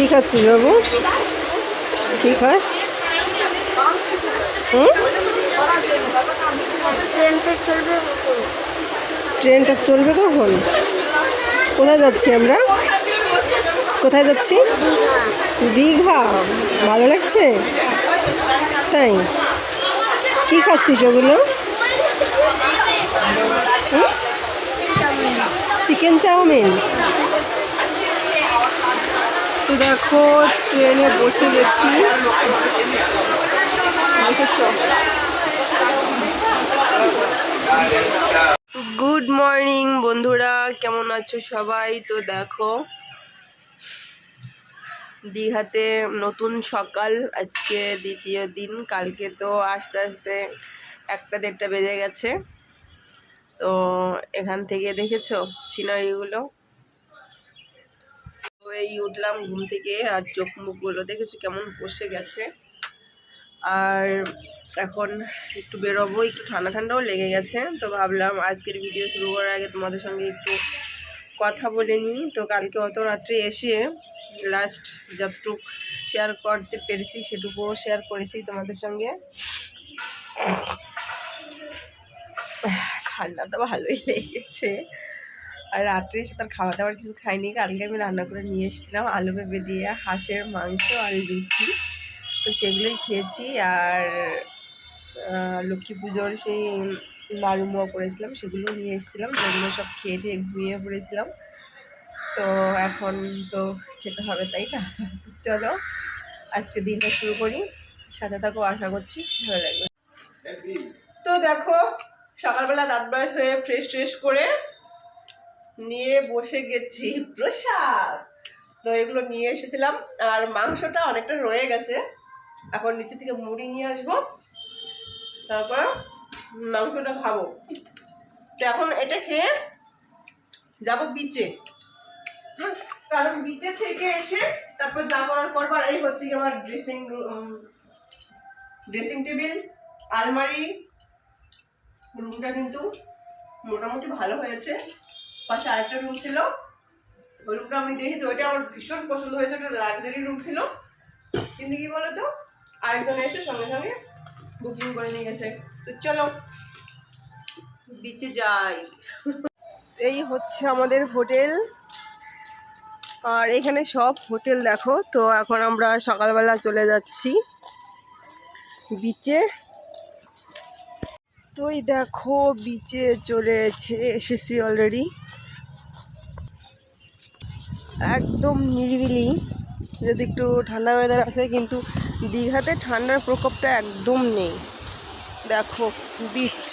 কি খাচ্ছিস বাবু? কি খাস? হুম? ট্রেনটা চলবে কখন? ট্রেনটা চলবে কখন? কোথায় যাচ্ছি আমরা? কোথায় যাচ্ছি? দীঘা। ভালো লাগছে? তাই? কি খাচ্ছিস ওগুলো? Chicken chow mein. তো দেখো, ট্রেনে বসে গেছি। দেখেছ? গুড মর্নিং বন্ধুরা, কেমন আছো সবাই? তো দেখো, দীঘাতে নতুন সকাল, আজকে দ্বিতীয় দিন, কালকে তো আস্তে আস্তে একটা দেড়টা বেজে গেছে। তো এখান থেকে দেখেছ, সিনারিগুলো? এই উঠলাম ঘুম থেকে আর চোখ মুখগুলো দেখেছি কেমন বসে গেছে। আর এখন একটু বেরোবো, একটু ঠান্ডা ঠান্ডাও লেগে গেছে। তো ভাবলাম আজকের ভিডিও শুরু করার আগে তোমাদের সঙ্গে একটু কথা বলে নিই। তো কালকে অত রাত্রে এসে লাস্ট যতটুক শেয়ার করতে পেরেছি সেটুকুও শেয়ার করেছি তোমাদের সঙ্গে। ঠান্ডা তো ভালোই লেগেছে। আর রাত্রে এসে তার খাওয়া দাওয়ার কিছু খাইনি কালকে আমি রান্না করে নিয়ে এসেছিলাম আলু পেঁপে দিয়ে হাঁসের মাংস আর লুচি। তো সেগুলোই খেয়েছি আর লক্ষ্মী পুজোর সেই নাড়ুমোয়া করেছিলাম সেগুলো নিয়ে এসেছিলাম। সেগুলো সব খেয়ে টেয়ে ঘুমিয়ে পড়েছিলাম। তো এখন তো খেতে হবে, তাই না? চলো, আজকে দিনটা শুরু করি। সাথে থাকো, আশা করছি ভালো লাগবে। তো দেখো, সকালবেলা দাঁত ব্রাশ হয়ে ফ্রেশ ট্রেশ করে নিয়ে বসে গেছি। প্রসাদ! তো এগুলো নিয়ে এসেছিলাম। আর মাংসটা অনেকটা রয়ে গেছে। এখন নিচে থেকে মুড়ি নিয়ে আসব। তারপর মাংসটা খাব। তো এখন এটা খেয়ে যাব বিচে কারণ বিচে থেকে এসে তারপর যা করার আর এই হচ্ছে আমার ড্রেসিং ড্রেসিং টেবিল আলমারি। রুমটা কিন্তু মোটামুটি ভালো হয়েছে। পাশে আরেকটা রুম ছিল। ওই রুমটা আমি দেখেছি, ওইটা আমার ভীষণ পছন্দ হয়েছে ওটা লাক্সারি রুম ছিল। কিন্তু কি বলতো, আরেকজন এসে সঙ্গে সঙ্গে বুকিং করে নিয়ে গেছে। তো চলো বিচে যাই। এই হচ্ছে আমাদের হোটেল। আর এখানে সব হোটেল দেখো, তো এখন আমরা সকালবেলা চলে যাচ্ছি বিচে তো এই দেখো বিচে চলে এসে, এসেছি অলরেডি একদম নিরিবিলি। যদি একটু ঠান্ডা ওয়েদার আছে কিন্তু দীঘাতে ঠান্ডার প্রকোপটা একদম নেই। দেখো বিচ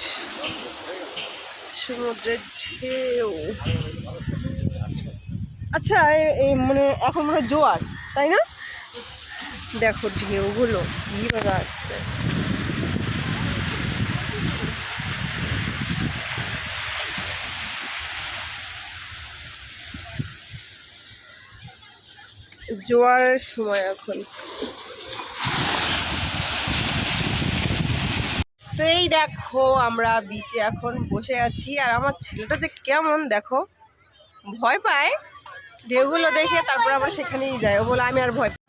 সমুদ্রের ঢেউ। আচ্ছা এই মানে এখন মনে জোয়ার, তাই না? দেখো ঢেউগুলো কীভাবে আসছে। জোয়ারের সময় এখন। তো এই দেখো, আমরা বিচে এখন বসে আছি, আর আমার ছেলেটা যে কেমন দেখো, ভয় পায়। ঢেউগুলো দেখে তারপর আবার সেখানেই যায়, ও বলে, আমি আর ভয় পাই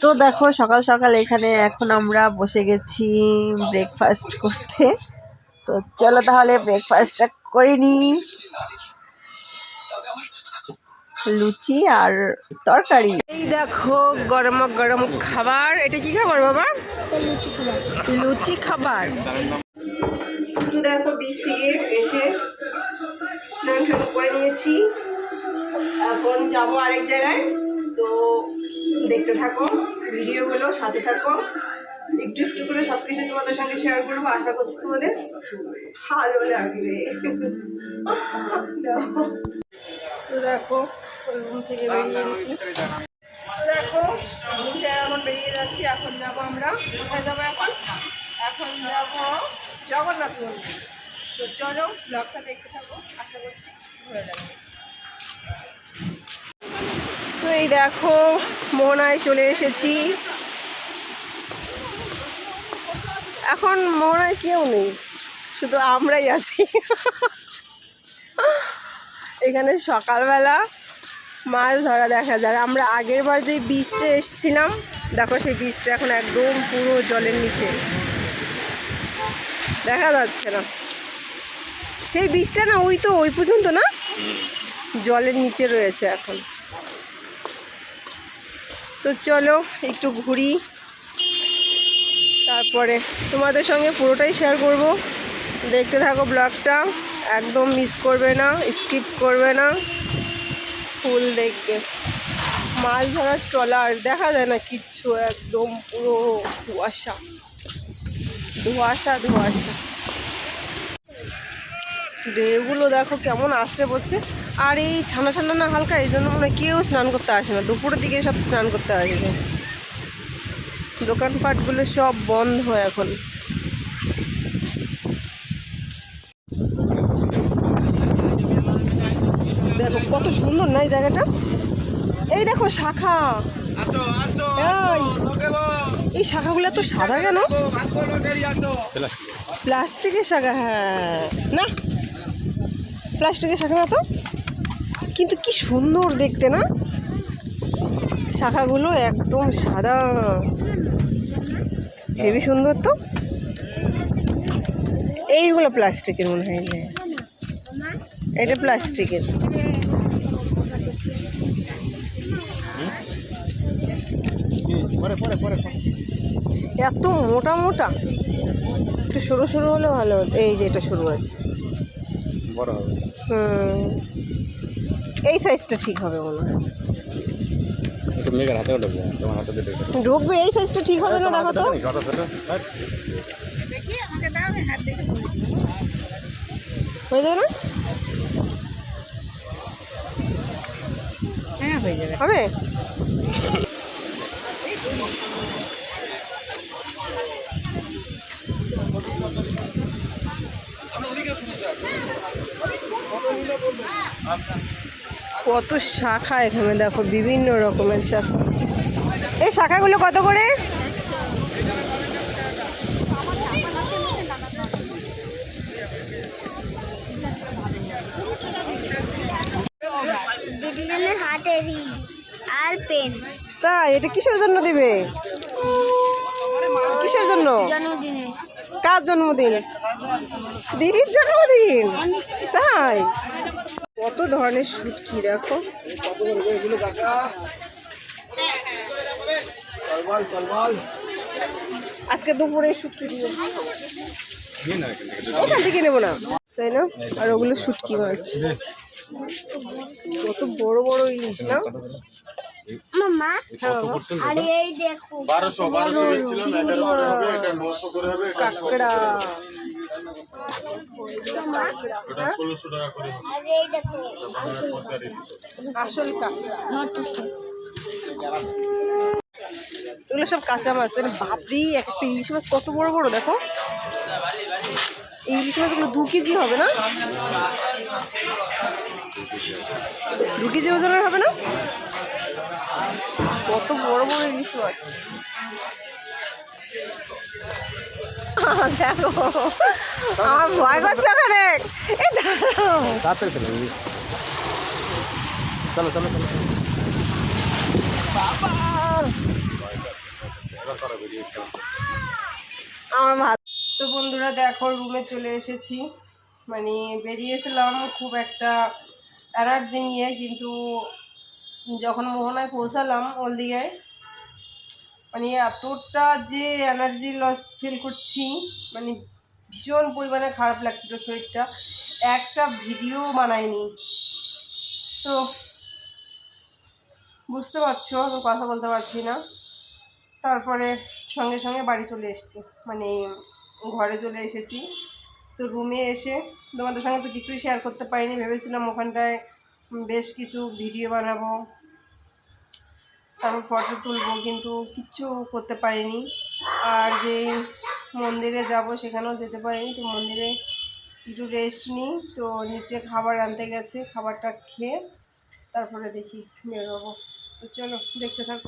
তো দেখো, সকাল সকাল এখানে এখন আমরা বসে গেছি ব্রেকফাস্ট করতে। তো চলো তাহলে ব্রেকফাস্টটা করে নিই। লুচি আর তরকারি। এই দেখো গরম গরম খাবার। এটা কি খাবার বাবা? লুচি খাবার। দেখো বীজ থেকে এসে স্নান টান করে নিয়েছি। এখন যাব আরেক জায়গায়। তো দেখতে থাকো, ভিডিওগুলো সাথে থাকো। একটু একটু করে সব কিছু তোমাদের সঙ্গে শেয়ার করব। আশা করছি তোমাদের ভালো লাগবে। তো দেখো রুম থেকে বেরিয়ে গেছি। দেখো রুম থেকে এখন বেরিয়ে যাচ্ছি এখন যাব আমরা। কোথায় যাব এখন? এখন যাব জগন্নাথ মন্দির। তো চলো ব্লগটা দেখতে থাকো আশা করছি ভালো লাগবে। তো এই দেখো মোহনায় চলে এসেছি। এখন মোহনায় কেউ নেই শুধু আমরাই আছি। এখানে সকালবেলা মাছ ধরা দেখা যায়। আমরা আগের বার যে বীজটা এসেছিলাম, দেখো সেই বীজটা এখন একদম পুরো জলের নিচে। দেখা যাচ্ছে না। সেই বীজটা না ওই তো, ওই পর্যন্ত না? জলের নিচে রয়েছে এখন। তো চলো, একটু ঘুরি। তারপরে তোমাদের সঙ্গে পুরোটাই শেয়ার করব। দেখতে থাকো ব্লগটা একদম মিস করবে না স্কিপ করবে না। ফুল দেখবে মাছ ধরার ট্রলার, দেখা যায় না কিচ্ছু, একদম পুরো ধোয়াশা। ধোয়াশা ধোয়াশা। ডেগুলো দেখো কেমন আসছে পড়ছে। আর এই ঠান্ডা ঠান্ডা না হালকা, এই জন্য মানে কেউ স্নান করতে আসে না। দুপুরের দিকে সব স্নান করতে আসে। দোকানপাটগুলো সব বন্ধ এখন দেখো কত সুন্দর না এই জায়গাটা? এই দেখো শাখা। এই, এই শাখাগুলো তো সাদা কেন? প্লাস্টিকের শাখা হ্যাঁ। না? প্লাস্টিকের শাখা না তো? কিন্তু কি সুন্দর দেখতে না? শাখাগুলো একদম সাদা। হেবি সুন্দর তো? এইগুলো প্লাস্টিকের মনে হয়। এটা প্লাস্টিকের। এত মোটা মোটা? একটু সরু সরু হলে ভালো হতো। এই যে এটা সরু আছে বড় হবে। হুম। এই সাইজটা ঠিক হবে মনে হয়। হাতে উঠবে তোমার হাতে ঢুকবে এই সাইজটা ঠিক হবে না দেখো তো? হয়ে যাবে না? হ্যাঁ হয়ে যাবে। হবে? কত শাখা এখানে দেখো বিভিন্ন রকমের শাখা। এই শাখাগুলো কত করে? আর পেন। তাই এটা কিসের জন্য দিবে? কিসের জন্য? কার জন্মদিন? দিদির জন্মদিন? তাই? কত ধরনের শুটকি দেখো। আজকে দুপুরে শুটকি দিবে এখান থেকে নেব না। তাই না? আর ওগুলো সুটকি মাছ। কত বড় বড় ইলিশ, না? মামা? আর এই দেখো বারোশো বারোশো ছিল না এটা হবে এটা নশো করে হবে এটা কাঁকড়া। ওটা ষোলোশো টাকা করে হবে। আর এই দেখো আসল কাঁকড়া। নটছে এগুলো সব কাঁচা মাছ বাপরি এক একটা ইলিশ মাছ কত বড় বড় দেখো। এই ইলিশ মাছগুলো দু কেজি হবে না? দু কেজি ওজনের হবে না? কত বড় বড় ইলিশ মাছ। দেখো আমার ভয় করছে ওখানে। এই দাঁড়াও। তাড়াতাড়ি চলো চলো চলো আমার ভাত তো বন্ধুরা দেখো রুমে চলে এসেছি। মানে বেরিয়েছিলাম খুব একটা এনার্জি নিয়ে কিন্তু যখন মোহনায় পৌঁছালাম হলদিয়ায় মানে এতটা যে এনার্জি লস ফিল করছি মানে ভীষণ পরিমাণে খারাপ লাগছিল শরীরটা। একটা ভিডিও বানাইনি। তো বুঝতে পারছ, আমি কথা বলতে পারছি না। তারপরে সঙ্গে সঙ্গে বাড়ি চলে এসেছি মানে ঘরে চলে এসেছি। তো রুমে এসে তোমাদের সঙ্গে তো কিছুই শেয়ার করতে পারিনি, ভেবেছিলাম ওখানটায় বেশ কিছু ভিডিও বানাবো। তারপর ফটো তুলবো, কিন্তু কিচ্ছু করতে পারিনি। আর যে মন্দিরে যাব, সেখানেও যেতে পারিনি। তো মন্দিরে একটু রেস্ট নিই। তো নিচে খাবার আনতে গেছে, খাবারটা খেয়ে তারপরে দেখি, বেরোবো। তো চলো, দেখতে থাকো।